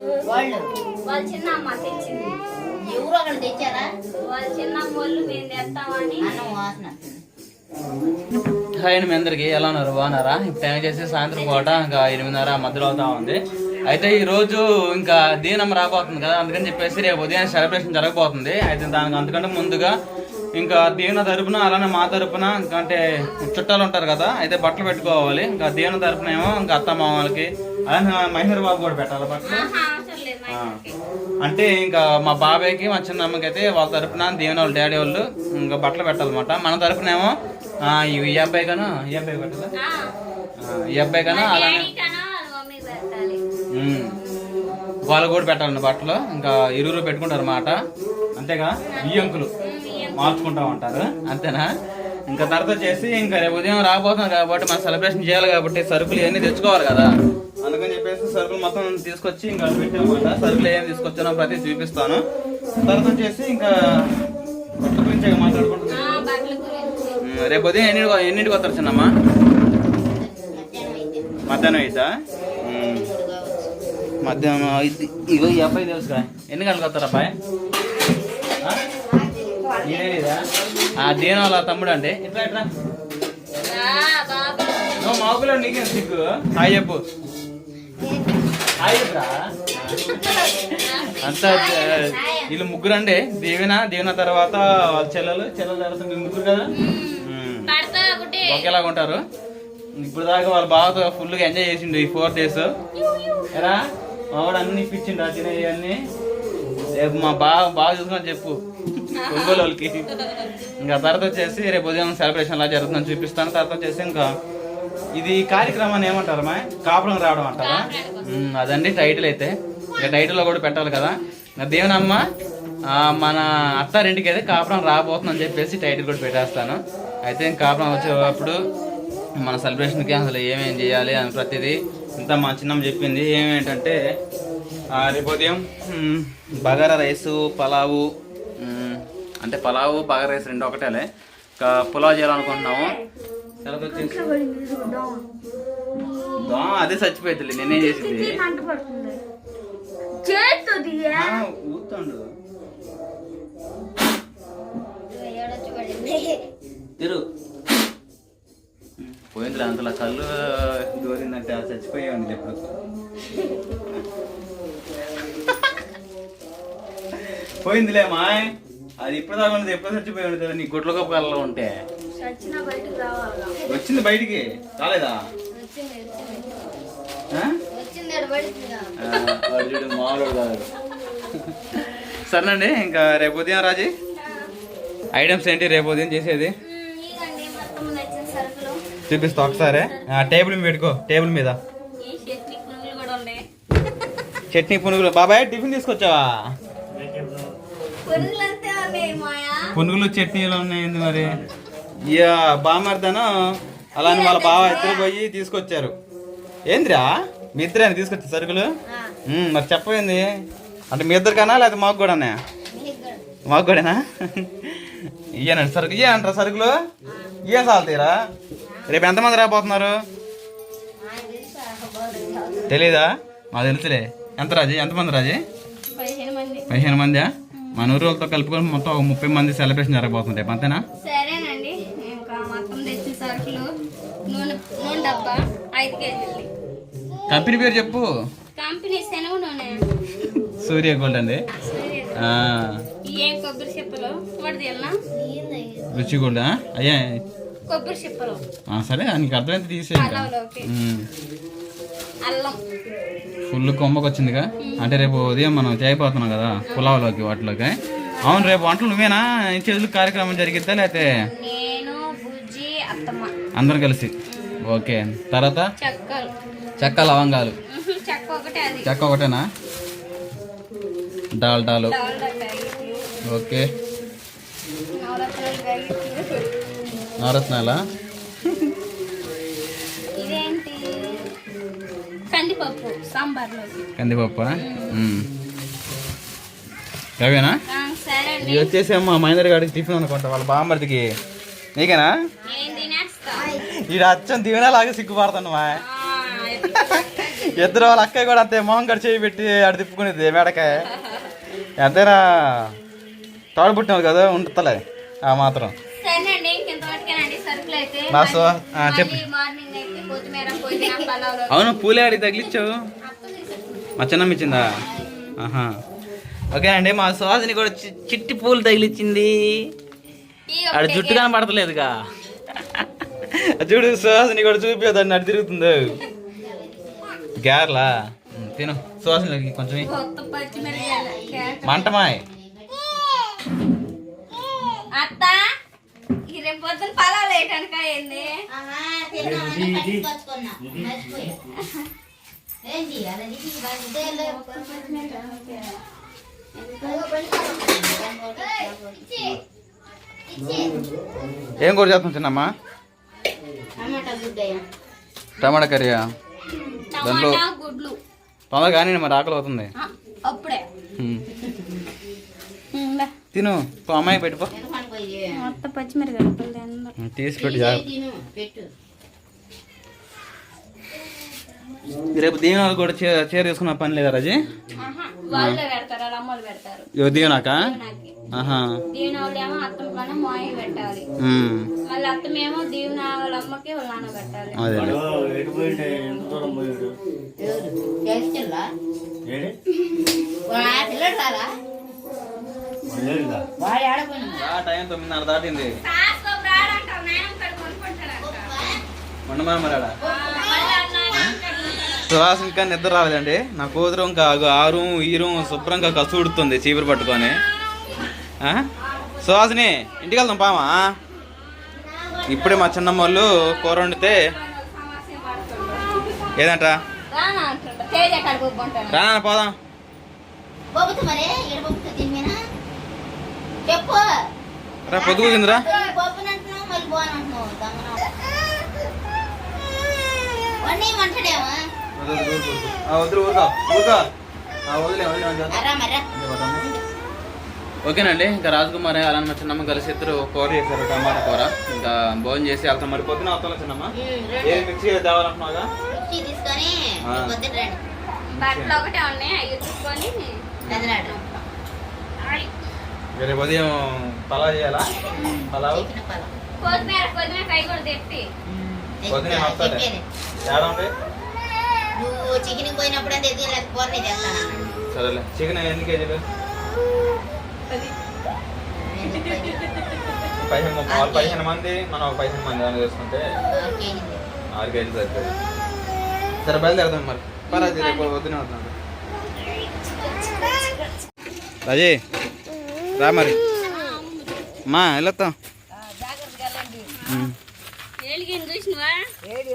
వాళ్ళు? వాళ్ళ చిన్న అమ్మ తెచ్చింది. ఎవరు అక్కడ తెచ్చారా? వాళ్ళ చిన్న అమ్మ వాళ్ళు మేము తెస్తామని. అన్నం వాసన. హాయ్ అండి మీ అందరికి. ఎలా ఉన్నారు? బాగున్నారా? ఇప్పుడు టైం చేసి సాయంత్రం పూట ఇంకా ఎనిమిదిన్నర మధ్యలో అవుతా ఉంది. అయితే ఈ రోజు ఇంకా దీనం రాబోతుంది కదా అందుకని చెప్పేసి రేపు ఉదయం సెలబ్రేషన్ జరగబోతుంది. అయితే దానికి అందుకంటే ముందుగా ఇంకా దీవెన తరపున అలానే మా తరపున ఇంకా అంటే చుట్టాలు ఉంటారు కదా అయితే బట్టలు పెట్టుకోవాలి. ఇంకా దీవెన తరపున ఏమో ఇంకా అత్త మామలకి అలానే మహేంద్ర బాబు కూడా పెట్టాలి బట్టలు. అంటే ఇంకా మా బాబాయ్కి మా చిన్నమ్మకి అయితే వాళ్ళ తరపున దీవెన వాళ్ళ డాడీ వాళ్ళు ఇంకా బట్టలు పెట్టాలన్నమాట. మన తరపున ఏమో ఈ అబ్బాయి కన్నా ఈ అబ్బాయి పెట్టాలా? ఈ అబ్బాయి కన్నా మా అలానే వాళ్ళు కూడా పెట్టాలండి బట్టలు. ఇంకా ఇరువురు పెట్టుకుంటారు అన్నమాట అంతేగా? అంకులు. మార్చుకుంటా ఉంటారు. అంతేనా? ఇంకా తర్వాత చేసి ఇంకా రేపు ఉదయం రాబోతున్నాం కాబట్టి మనం సెలబ్రేషన్ చేయాలి కాబట్టి సరుకులు ఇవన్నీ తెచ్చుకోవాలి కదా. అందుకని చెప్పేసి సరుకులు మొత్తం తీసుకొచ్చి ఇంకా పెట్టామన్నమాట. సరుకులు ఏం తీసుకొచ్చానో ప్రతి చూపిస్తాను. తర్వాత వచ్చేసి ఇంకా బట్టల గురించి ఇక మాట్లాడుకుంటున్నాం? ఆ, బట్టల గురించి. ఉమ్, రేపు ఉదయం ఎన్ని ఎన్నింటికి వస్తారు చిన్నమ్మా? మధ్యాహ్నం అయితే. మధ్యాహ్నం ఇగో ఈ అబ్బాయి తెలుసుగా ఎన్ని గంటలకు వస్తారు అబ్బాయి? ఆ? దేని వాళ్ళ తమ్ముడు అంటే. బాబా నువ్వు మా ఊపిలో నీకేం సిగ్గు? హాయ్ చెప్పు. హాయ్ చెప్పురా. అంతా వీళ్ళు ముగ్గురు అండి దీవెన దీవెన తర్వాత వాళ్ళ చెల్లెలు చెల్లెల తర్వాత మీ ముగ్గురు కదా? ఒకేలాగా ఉంటారు. ఇప్పుడు దాకా వాళ్ళ బాగా ఫుల్గా ఎంజాయ్ చేసిండు ఈ ఫోర్ డేస్ ఎరా? మావాడు అన్ని ఇప్పించిండు ఆ తినే అన్ని రేపు మా బాగా బాగా చూసుకొని చెప్పు. ఒంగోలు వాళ్ళకి ఇంకా తర్వాత వచ్చేసి రేపు ఉదయం సెలబ్రేషన్ ఎలా జరుగుతుందని చూపిస్తాను. తర్వాత వచ్చేసి ఇంకా ఇది కార్యక్రమాన్ని ఏమంటారు మా కాపురం రావడం అంటారా? అదండి టైటిల్ అయితే. ఇక టైటిల్లో కూడా పెట్టాలి కదా. ఇంకా దేవనమ్మ మన అత్తారింటికి అయితే కాపురం రాబోతుందని చెప్పేసి టైటిల్ కూడా పెట్టేస్తాను. అయితే ఇంక కాపురం వచ్చేటప్పుడు మన సెలబ్రేషన్కి అసలు ఏమేం చేయాలి అని ప్రతిదీ ఇంత మా చిన్నమ్మ చెప్పింది ఏమేంటంటే రేపు ఉదయం బగారా రైసు పలావు అంటే పలావు బగారా రైస్ రెండు ఒకటేలే. ఇంకా పులావ్ చేయాలనుకుంటున్నాము. అదే చచ్చిపోతుంది నేనేం చేసింది. పోయిందిలే మాయ్. అది దాకా ఉన్నది ఎప్పుడు చచ్చిపోయి ఉంటుంది నీ గుడ్ల గొప్ప కళ్ళలో ఉంటే. వచ్చింది బయటికి? రాలేదా? సరేనండి ఇంకా రేపు ఉదయం రాజీ? ఐటమ్స్ ఏంటి రేపు ఉదయం చేసేది? చూపిస్తా ఒకసారి. ఆ, టేబుల్ మీద పెట్టుకో టేబుల్ మీద. చట్నీ పునుగులు. బాబాయ్ టిఫిన్ తీసుకొచ్చావా? పునుగులు చట్నీలు ఉన్నాయండి మరి. ఇక బామర్దను అలానే వాళ్ళ బావ ఇద్దరు పోయి తీసుకొచ్చారు. ఏంద్రా? మీ ఇద్దరే తీసుకొచ్చా సరుకులు? మరి చెప్పయింది అంటే మీ ఇద్దరికన్నా లేదా మాకు కూడానే? మాకు కూడానా? ఇయ్యనండి సరుకు. ఇయ్య అంటారా సరుకులు? ఇయ్య సాల్తీరా? రేపు ఎంతమంది రాబోతున్నారు? తెలీదా? మాకు తెలుసులే. ఎంత రాజీ? ఎంతమంది రాజీ? పదిహేను మంది. పదిహేను మందా? మన ఊరు వాళ్ళతో కలుపుకొని మొత్తం ఒక ముప్పై మంది సెలబ్రేషన్ జరగబోతుంది రేపు అంతేనా? సరేనండి. ఇంకా మొత్తం తెచ్చిన సరుకులు నూనె నూనె డబ్బా ఐదు కేజీలు. కంపెనీ పేరు చెప్పు. కంపెనీ శనగ నూనె. సూర్య గోల్డ్ అండి. ఏం కొబ్బరి చెప్పలు? రుచి గోల్డ్? అయ్యా. కొబ్బరి చెప్పలు. సరే నీకు అర్థమైతే తీసే పలావులోకి అల్లం. ఫుల్ కొమ్మకు వచ్చిందిగా అంటే రేపు ఉదయం మనం చేయబోతున్నాం కదా పులావులోకి వాటిలోకి. అవును రేపు వంటలు నువ్వేనా? చేతులు కార్యక్రమం జరిగిద్దా లేకపోతే అందరం కలిసి. ఓకే. తర్వాత? చెక్క లవంగాలు. చెక్క ఒకటేనా? డాల్డాలు. ఓకే. నవరత్నాల? కందిపప్పు సాంబార్లోకి కందిపప్పు? అవేనా ఆ, సరే అండి. ఇది వచ్చేసి అమ్మ మహేందర్ గారికి టిఫిన్ అనుకుంటా వాళ్ళ బామ్మర్దికి. నీకేనా? నేను తినేస్తా. ఈ అచ్చం దివినా లాగా సిగ్గుపడుతున్నావా ఇద్దరు వాళ్ళ అక్కయ్య కూడా అంతే మొహం కడి చేయి పెట్టి ఆడ తిప్పుకునేది మేడకాయ ఎంతైనా తోడ పుట్టినావు కదా ఉంటుందిలే ఆ మాత్రం. చెప్పు. అవును పూలే ఆడికి తగిలిచ్చావు. మా చిన్నమ్మ ఇచ్చిందా? ఆహా. ఓకేనండి మా సుహాసిని కూడా చిట్టి పూలు తగిలిచ్చింది. ఆడ జుట్టు కనపడతలేదుగా. చూడు సుహాసిని కూడా చూపించదండి అటు తిరుగుతుంది గ్యార్లా ఉమ్, తిను. సుహాసిని కొంచెం. మంటమాయ్. అత్త ఈ రేపు పొద్దున పలావులు వేయటానికి ఏం కూర చేస్తాం చిన్నమ్మ టమాటా కర్రీయా దాంట్లో- తొందరగా కానీ మరి ఆకలి అవుతుంది. తిను అమ్మాయి పెట్టుకో తినమని పోయి. మొత్తం పచ్చిమిరపకాయలు పుల్లలు తిందాం. ఉమ్, తీసి పెట్టి తీసేయ్ జాగ్రత్త తిను, పెట్టు రేపు దీవెనాలు కూడా చీర తీసుకున్న పని లేదా రాజీ? దీవెనాక? టైం తొమ్మిదిన్నర దాటింది. ఉండమా మరి సుహాస్ ఇంకా నిద్ర రాలేదండి. నా కూతురు ఇంకా ఆరు ఈరు శుభ్రంగా కసుడుతుంది చీపురు పట్టుకొని? సుహాసిని ఇంటికి వెళ్దాం పామా ఇప్పుడే మా చిన్నమ్మ వాళ్ళు కూర వండితే. ఏదంట? రానా పోదాం. రా పొద్దుకుందిరా మంటడేమో ఓకేనండి ఇంకా రాజకుమారి అలా మా చిన్నమ్మ కలిసి ఇద్దరు కూర చేశారు టమాటా కూర. ఇంకా భోజనం చేసి వెళ్తాం మరి. పొద్దున అవుతాం చిన్నమ్మ. ఏ మిక్సీ తేవాలంటున్నాగా. పొద్దున రేపు ఉదయం పలావ్ చేయాలా? పలావ్? కై కూడా తెప్పి. పొద్దునే తేడా ఉంది? నువ్వు చికెన్ పోయినప్పుడు అంతే ఎదుగు లేక కూరనే చేస్తాను సరేలే. చికెన్ ఎన్ని కేజీలు? పదిహేను ముప్పై వాళ్ళు పదిహేను మంది మనం ఒక పదిహేను మంది అని చేసుకుంటే ఆరు కేజీలు. సరిపోయింది. సరే బయలుదేరదాం మరి. పరాజీ రేపు వద్దునే వద్దాం. రాజీ రా మరి. మా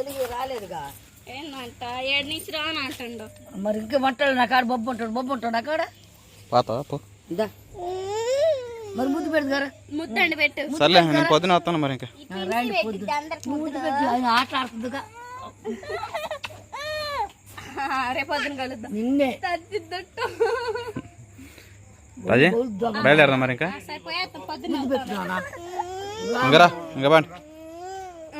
ఎలుగు రాలేదుగా. ఏందంట ఏడు నుంచి రాను అంటుండు. మరి ఇంకే మంటలు నా కాడ బొబ్బు ఉంటాడు బొబ్బు ఉంటాడు నా కాడ? పోతావా పో. ఇదా. మరి ముద్దు ముద్దండి పెట్టు. సర్లే నేను పొద్దున వస్తాను మరి ఇంకా. రండి పొద్దు. నువ్వు ముద్దు పెట్టు ఆయన ఆట ఆడుతుందిగా. రేపు పొద్దున కలుద్దాం. నిన్నే. తద్దిద్దట్టు. రాజీ బయలుదేరదాం మరి ఇంకా. పొద్దున పెట్టుకున్నా ఇంకా రా ఇంకా బాండి.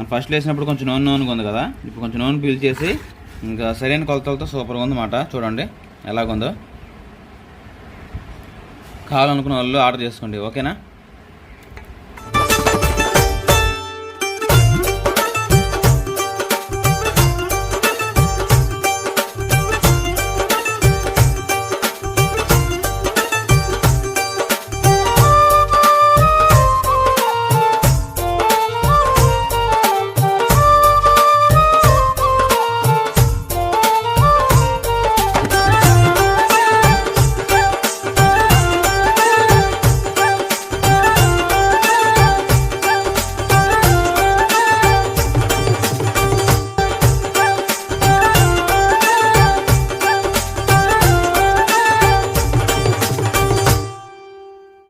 మనం ఫస్ట్ వేసినప్పుడు కొంచెం నూనె నూనెగా ఉంది కదా? ఇప్పుడు కొంచెం నూనె పీల్చేసి ఇంకా సరైన కొలతలతో సూపర్గా ఉందన్నమాట. చూడండి ఎలాగుందో. కావాలనుకున్న వాళ్ళు ఆర్డర్ చేసుకోండి ఓకేనా?